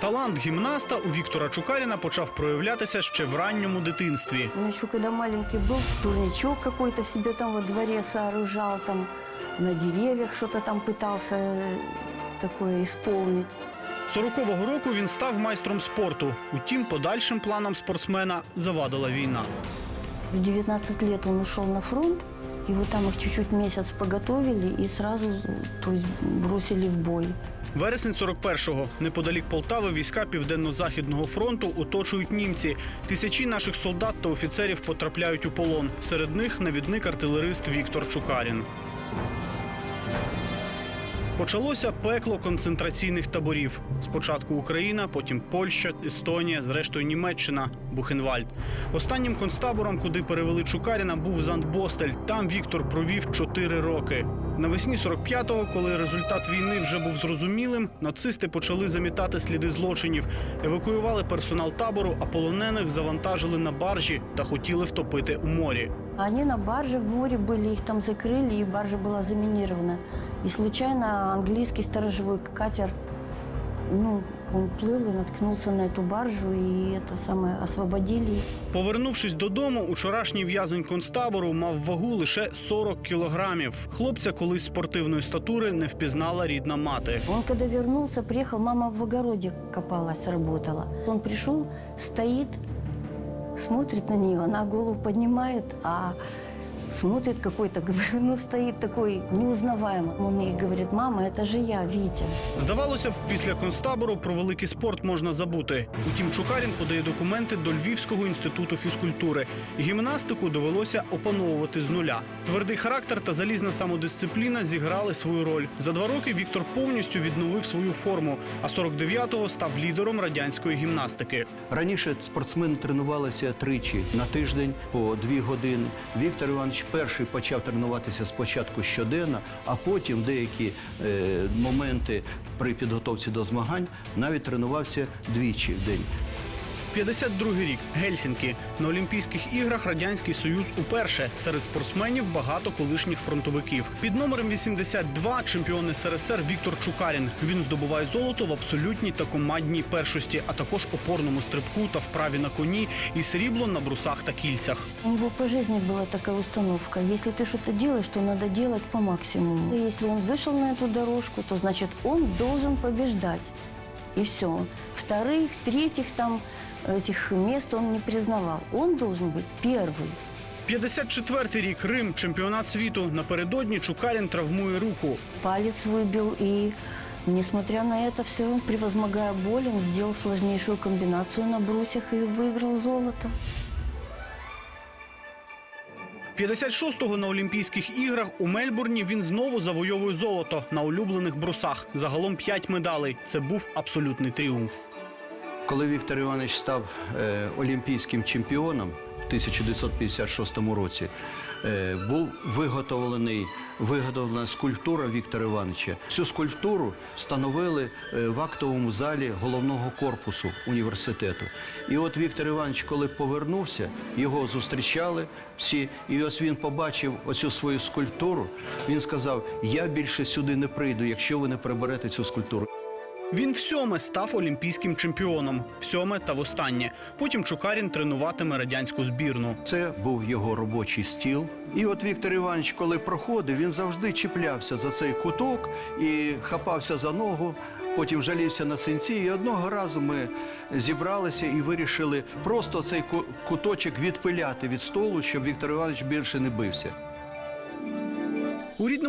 Талант гімнаста у Віктора Чукаріна почав проявлятися ще в ранньому дитинстві. Он еще когда маленький был, турничок какой-то себе там во дворе сооружал, там на деревьях что-то там пытался э, такое исполнить. 40-го року він став майстром спорту. Утім, подальшим планам спортсмена завадила війна. В 19 лет он ушел на фронт, и вот там их чуть-чуть месяц поготовили и сразу то есть, бросили в бой. Вересень 41-го. Неподалік Полтави війська Південно-Західного фронту оточують німці. Тисячі наших солдат та офіцерів потрапляють у полон. Серед них навідник артилерист Віктор Чукарін. Почалося пекло концентраційних таборів. Спочатку Україна, потім Польща, Естонія, зрештою Німеччина, Бухенвальд. Останнім концтабором, куди перевели Чукаріна, був Зандбостель. Там Віктор провів чотири роки. Навесні 45-го, коли результат війни вже був зрозумілим, нацисти почали замітати сліди злочинів, евакуювали персонал табору, а полонених завантажили на баржі та хотіли втопити у морі. Они на барже в море были, их там закрыли, и баржа была заминирована. И случайно английский сторожевой катер, ну, он плыл и наткнулся на эту баржу, и это самое, освободили. Повернувшись додому, учорашній в'язень концтабору мав вагу лише 40 кілограмів. Хлопця колись спортивної статури не впізнала рідна мати. Он когда вернулся, приехал, мама в огороде копалась, работала. Он пришел, стоит, смотрит на нее, она голову поднимает, а смотрит какой-то, ну стоит такой неузнаваемый. Он ей говорит, мама, это же я, Витя. Здавалося б, після концтабору про великий спорт можна забути. Утім, Чукарін подає документи до Львівського інституту фізкультури. Гімнастику довелося опановувати з нуля. Твердий характер та залізна самодисципліна зіграли свою роль. За два роки Віктор повністю відновив свою форму, а 49-го став лідером радянської гімнастики. Раніше спортсмени тренувалися тричі на тиждень по дві години. Віктор Іванович перший почав тренуватися спочатку щоденно, а потім деякі е, моменти при підготовці до змагань навіть тренувався двічі в день. 52-й рік Гельсінкі на Олімпійських іграх радянський союз уперше серед спортсменів багато колишніх фронтовиків. Під номером 82 чемпіон СРСР Віктор Чукарін. Він здобуває золото в абсолютній та командній першості, а також опорному стрибку та вправі на коні і срібло на брусах та кільцях. У него по жизни была такая установка. Если ты что-то делаешь, то надо делать по максимуму. И если он вышел на эту дорожку, то значит он должен побеждать. И все. Вторых, третьих там этих мест он не признавал. Он должен быть первый. 54-й рік Рим, чемпіонат світу. Напередодні Чукарін травмує руку. Палец выбил и Несмотря на это все, превозмогая боль, он сделал сложнейшую комбинацию на брусьях и выиграл золото. 56-го на Олімпійських іграх у Мельбурні він знову завойовує золото на улюблених брусах. Загалом 5 медалей. Це був абсолютний тріумф. Коли Віктор Іванович став е, олімпійським чемпіоном в 1956 році, е, був виготовлений виготовлена скульптура Віктора Івановича. Цю скульптуру встановили е, в актовому залі головного корпусу університету. І от Віктор Іванович, коли повернувся, його зустрічали всі, і ось він побачив оцю свою скульптуру. Він сказав: Я більше сюди не прийду, якщо ви не приберете цю скульптуру. Він всьоме став олімпійським чемпіоном. Всьоме та востаннє. Потім Чукарін тренуватиме радянську збірну. Це був його робочий стіл. І от Віктор Іванович, коли проходив, він завжди чіплявся за цей куток і хапався за ногу. Потім жалівся на синці. І одного разу ми зібралися і вирішили просто цей ку- куточок відпиляти від столу, щоб Віктор Іванович більше не бився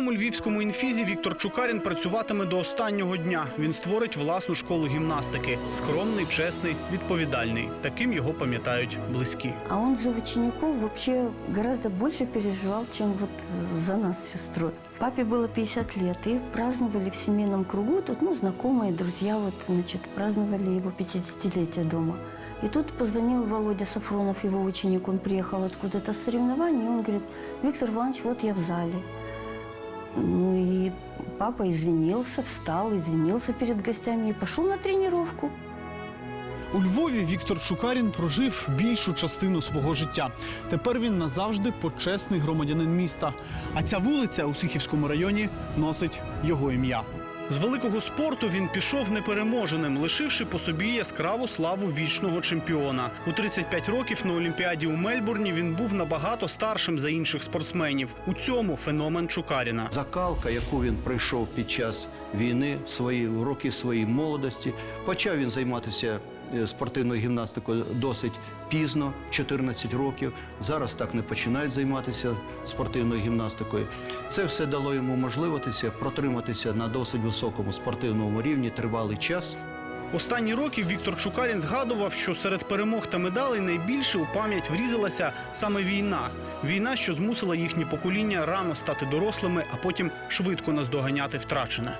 У рідному львівському інфізі Віктор Чукарін працюватиме до останнього дня. Він створить власну школу гімнастики. Скромний, чесний, відповідальний. Таким його пам'ятають близькі. А он за учеников вообще гораздо больше переживал, чем вот э, за нас с сестрой. Папе было 50 лет, и праздновали в семейном кругу, тут, ну, знакомые, друзья, вот, значит, праздновали его 50-летие дома. И тут позвонил Володя Сафронов, его ученик, он приехал откуда-то с соревнований, и он говорит, Виктор Иванович, вот я в зале. Ну и папа извинился, встал, извинился перед гостями и пошел на тренировку. У Львові Віктор Чукарін прожив більшу частину свого життя. Тепер він назавжди почесний громадянин міста. А ця вулиця у Сихівському районі носить його ім'я. З великого спорту він пішов непереможеним, лишивши по собі яскраву славу вічного чемпіона. У 35 років на Олімпіаді у Мельбурні він був набагато старшим за інших спортсменів. У цьому феномен Чукаріна. Закалка, яку він пройшов під час війни, свої роки своєї молодості, почав він займатися спортивною гімнастикою досить пізно, 14 років. Зараз так не починають займатися спортивною гімнастикою. Це все дало йому можливості протриматися на досить високому спортивному рівні тривалий час. Останні роки Віктор Чукарін згадував, що серед перемог та медалей найбільше у пам'ять врізалася саме війна. Війна, що змусила їхнє покоління рано стати дорослими, а потім швидко наздоганяти втрачене.